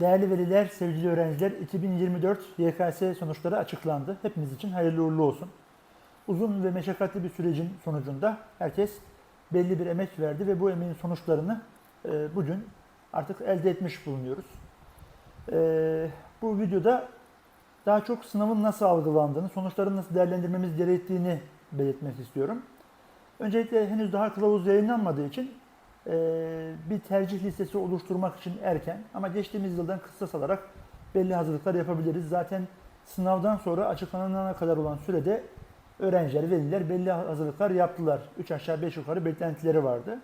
Değerli veliler, sevgili öğrenciler, 2024 YKS sonuçları açıklandı. Hepimiz için hayırlı uğurlu olsun. Uzun ve meşakkatli bir sürecin sonucunda herkes belli bir emek verdi ve bu emeğin sonuçlarını e, bugün artık elde etmiş bulunuyoruz. E, bu videoda daha çok sınavın nasıl algılandığını, sonuçları nasıl değerlendirmemiz gerektiğini belirtmek istiyorum. Öncelikle henüz daha kılavuz yayınlanmadığı için bir tercih listesi oluşturmak için erken ama geçtiğimiz yıldan kısas alarak belli hazırlıklar yapabiliriz. Zaten sınavdan sonra açıklanana kadar olan sürede öğrenciler, veliler belli hazırlıklar yaptılar. 3 aşağı 5 yukarı beklentileri vardı.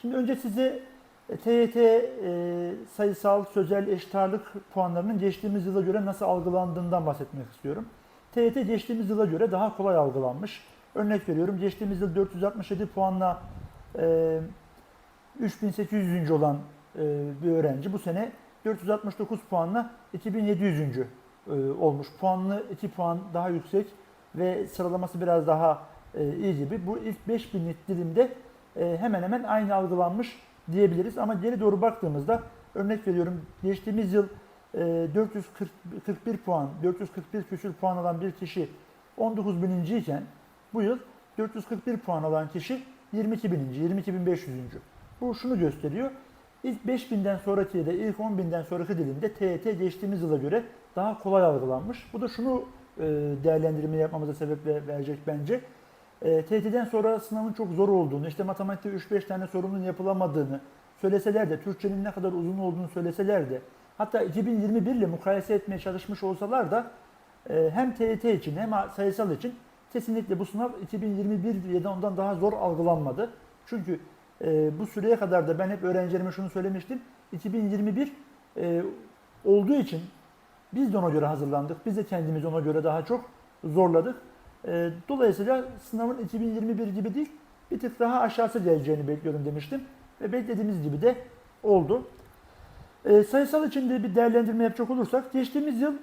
Şimdi önce size e, TYT e, sayısal, sözel, eşit ağırlık puanlarının geçtiğimiz yıla göre nasıl algılandığından bahsetmek istiyorum. TYT geçtiğimiz yıla göre daha kolay algılanmış. Örnek veriyorum geçtiğimiz yıl 467 puanla e, 3800. olan e, bir öğrenci bu sene 469 puanla 2700. E, olmuş. Puanlı 2 puan daha yüksek ve sıralaması biraz daha e, iyi gibi. Bu ilk 5000'lik dilimde hemen hemen aynı algılanmış diyebiliriz. Ama geri doğru baktığımızda örnek veriyorum geçtiğimiz yıl e, 441 puan, 441 küsür puan alan bir kişi 19 bininci iken bu yıl 441 puan alan kişi 22 bininci, 22 500. Bu şunu gösteriyor. İlk 5000'den sonraki ya da ilk 10.000'den sonraki dilimde TYT geçtiğimiz yıla göre daha kolay algılanmış. Bu da şunu e, değerlendirme yapmamıza sebep ve- verecek bence. E, TYT'den sonra sınavın çok zor olduğunu, işte matematikte 3-5 tane sorunun yapılamadığını söyleseler de, Türkçenin ne kadar uzun olduğunu söyleseler de, hatta 2021 ile mukayese etmeye çalışmış olsalar da e, hem TYT için hem sayısal için kesinlikle bu sınav 2021 ya da ondan daha zor algılanmadı. Çünkü e, bu süreye kadar da ben hep öğrencilerime şunu söylemiştim. 2021 e, olduğu için biz de ona göre hazırlandık. Biz de kendimizi ona göre daha çok zorladık. E, dolayısıyla sınavın 2021 gibi değil, bir tık daha aşağısı geleceğini bekliyorum demiştim. Ve beklediğimiz gibi de oldu. E, sayısal için de bir değerlendirme yapacak olursak, geçtiğimiz yıl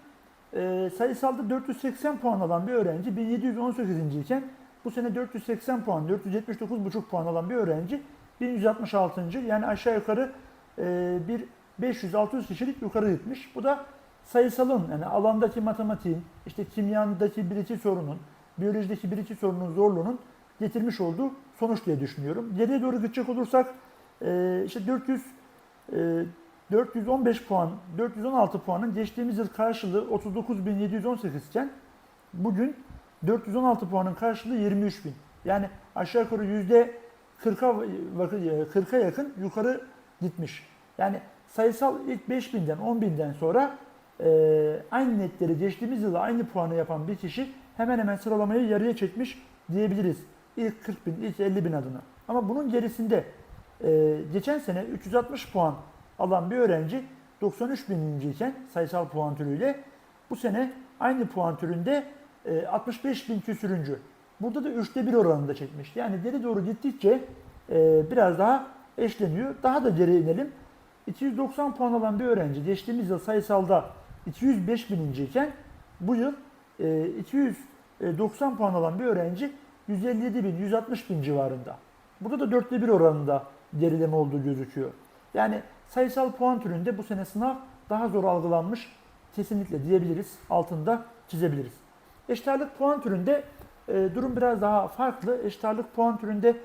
e, sayısalda 480 puan alan bir öğrenci 1718. iken bu sene 480 puan, 479,5 puan alan bir öğrenci 1166. Yani aşağı yukarı e, bir 500-600 kişilik yukarı gitmiş. Bu da sayısalın yani alandaki matematiğin, işte kimyadaki bir iki sorunun, biyolojideki bir iki sorunun zorluğunun getirmiş olduğu sonuç diye düşünüyorum. Geriye doğru gidecek olursak e, işte 400 e, 415 puan, 416 puanın geçtiğimiz yıl karşılığı 39.718 iken bugün 416 puanın karşılığı 23.000. Yani aşağı yukarı yüzde 40'a 40'a yakın yukarı gitmiş. Yani sayısal ilk 5000'den 10.000'den sonra e, aynı netleri geçtiğimiz yıla aynı puanı yapan bir kişi hemen hemen sıralamayı yarıya çekmiş diyebiliriz. İlk 40 bin, ilk 50 bin adına. Ama bunun gerisinde e, geçen sene 360 puan alan bir öğrenci 93 bininci iken sayısal puan türüyle bu sene aynı puan türünde e, 65 bin küsürüncü. Burada da üçte bir oranında çekmiş. Yani geri doğru gittikçe e, biraz daha eşleniyor. Daha da geri inelim. 290 puan alan bir öğrenci geçtiğimiz yıl sayısalda 205 bininci iken bu yıl e, 290 puan alan bir öğrenci 157 bin, 160 bin civarında. Burada da dörtte bir oranında gerileme olduğu gözüküyor. Yani sayısal puan türünde bu sene sınav daha zor algılanmış kesinlikle diyebiliriz. Altında çizebiliriz. Eşit ağırlık puan türünde e, durum biraz daha farklı. Eşit ağırlık puan türünde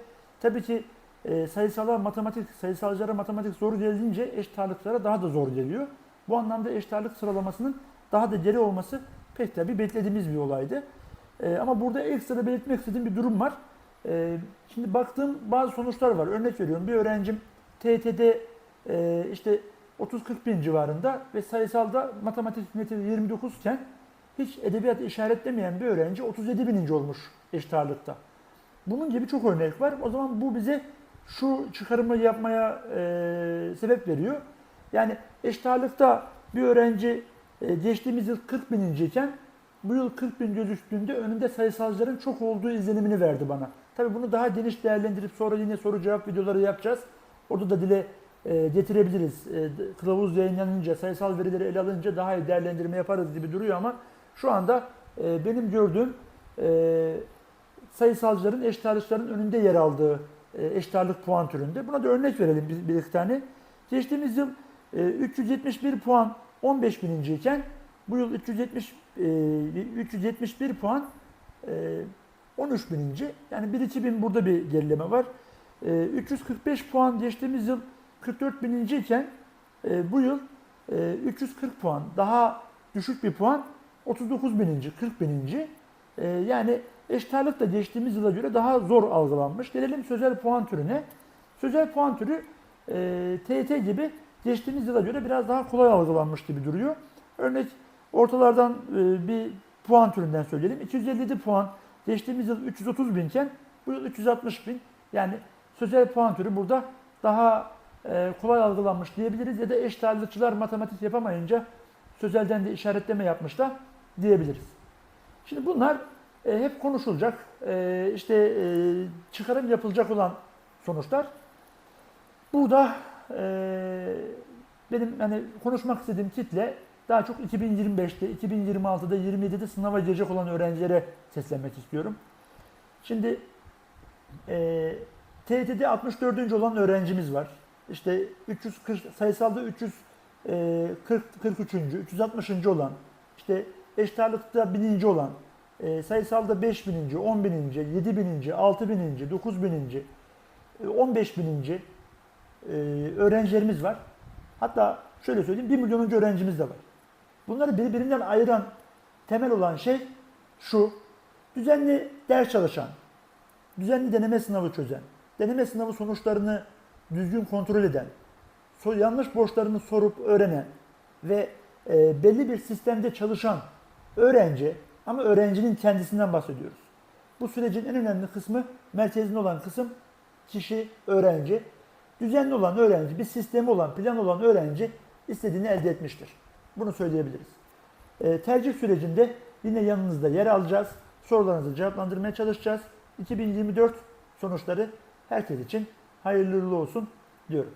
tabii ki e, sayısala matematik, sayısalcılara matematik zor gelince eşit ağırlıklara daha da zor geliyor. Bu anlamda eşit ağırlık sıralamasının daha da geri olması pek tabii beklediğimiz bir olaydı. E, ama burada ekstra belirtmek istediğim bir durum var. E, şimdi baktığım bazı sonuçlar var. Örnek veriyorum bir öğrencim TYT'de e, işte 30-40 bin civarında ve sayısalda matematik neti 29 iken hiç edebiyat işaretlemeyen bir öğrenci 37 bininci olmuş eşit ağırlıkta. Bunun gibi çok örnek var. O zaman bu bize şu çıkarımı yapmaya e, sebep veriyor. Yani eşit ağırlıkta bir öğrenci e, geçtiğimiz yıl 40 bininci iken bu yıl 40 bin gözüktüğünde önünde sayısalcıların çok olduğu izlenimini verdi bana. Tabii bunu daha geniş değerlendirip sonra yine soru cevap videoları yapacağız. Orada da dile e, getirebiliriz. E, kılavuz yayınlanınca, sayısal verileri ele alınca daha iyi değerlendirme yaparız gibi duruyor ama şu anda e, benim gördüğüm e, sayısalcıların eşit ağırlıkların önünde yer aldığı e, eşit ağırlık puan türünde. Buna da örnek verelim bir, bir iki tane. Geçtiğimiz yıl E, 371 puan 15 bininciyken bu yıl 370 e, 371 puan e, 13 bininci. Yani 1-2 bin burada bir gerileme var. E, 345 puan geçtiğimiz yıl 44 bininciyken e, bu yıl e, 340 puan daha düşük bir puan 39 bininci 40 bininci. E, yani eşit da geçtiğimiz yıla göre daha zor algılanmış. Gelelim sözel puan türüne. Sözel puan türü e, TET gibi geçtiğimiz yıla göre biraz daha kolay algılanmış gibi duruyor. Örnek ortalardan e, bir puan türünden söyleyelim. 257 puan geçtiğimiz yıl 330 binken bu yıl 360 bin. Yani sözel puan türü burada daha e, kolay algılanmış diyebiliriz ya da eşit matematik yapamayınca sözelden de işaretleme yapmışlar diyebiliriz. Şimdi bunlar e, hep konuşulacak, e, işte e, çıkarım yapılacak olan sonuçlar. Burada e, benim hani konuşmak istediğim kitle daha çok 2025'te, 2026'da, 27'de sınava girecek olan öğrencilere seslenmek istiyorum. Şimdi e, TYT'de 64. olan öğrencimiz var. İşte 340 sayısalda 340 43. 360. olan, işte eşit 1000. olan, e, sayısalda 5000. 10.000. 7.000. 6.000. 9.000. e, 15.000. e, öğrencilerimiz var. Hatta şöyle söyleyeyim 1 milyonuncu öğrencimiz de var. Bunları birbirinden ayıran temel olan şey şu. Düzenli ders çalışan, düzenli deneme sınavı çözen, deneme sınavı sonuçlarını düzgün kontrol eden, yanlış borçlarını sorup öğrenen ve e, belli bir sistemde çalışan öğrenci ama öğrencinin kendisinden bahsediyoruz. Bu sürecin en önemli kısmı merkezinde olan kısım kişi, öğrenci. Düzenli olan öğrenci, bir sistemi olan, plan olan öğrenci istediğini elde etmiştir. Bunu söyleyebiliriz. E, tercih sürecinde yine yanınızda yer alacağız. Sorularınızı cevaplandırmaya çalışacağız. 2024 sonuçları herkes için hayırlı olsun diyorum.